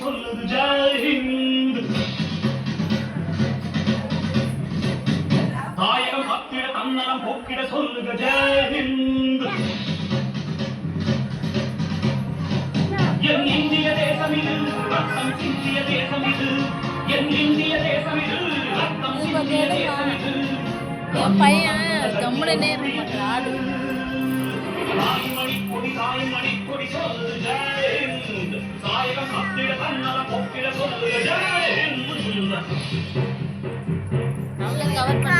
சொல்லுது ஜெயஹிந்த் தாயகம் பத்திட தன்னலம் போக்கிட சொல்லுக ஜெயஹிந்த் என் இந்திய தேசம் இது ரத்தம் சிந்திய தேசம் இது என் இந்திய தேசம் இது ரத்தம் சிந்திய தேசம் இது என் பையன் கம்முடனே இருக்க தாய்மணி கொடி தாய்மணி கொடி Bye.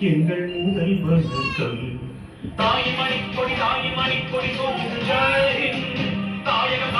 எங்கள் முதல் வணக்கம் கண்ணீர் இவை இரண்டும் எங்கள் கவிதமே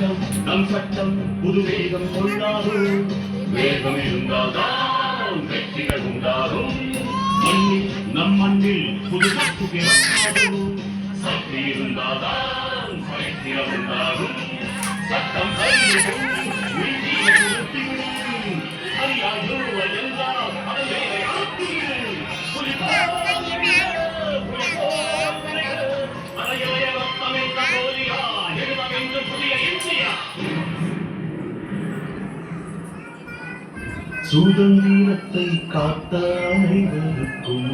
남사탕 남사탕 우두메이감 콜라루 외감이 준다다. 맥시가 준다루 언니 남만들 부두가 두개 맞다루 사태 이룬다다. சுதந்திரத்தை காத்தனைவருக்கும்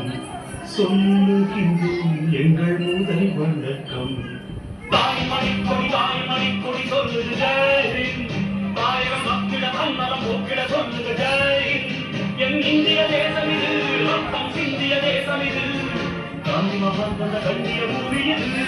சொல்லுகின்றோம் எங்கள் முதல் வணக்கம். தாய்மணிக்கொடி தாய்மணிக்கொடி சொல்லுது தாயகம் மக்கிட தன்னலம் போக்கிட சொல்லுது என் இந்திய தேசம் இது ரத்தம் சிந்திய தேசம் இது. காந்தி கண்ணிய பூமி இது.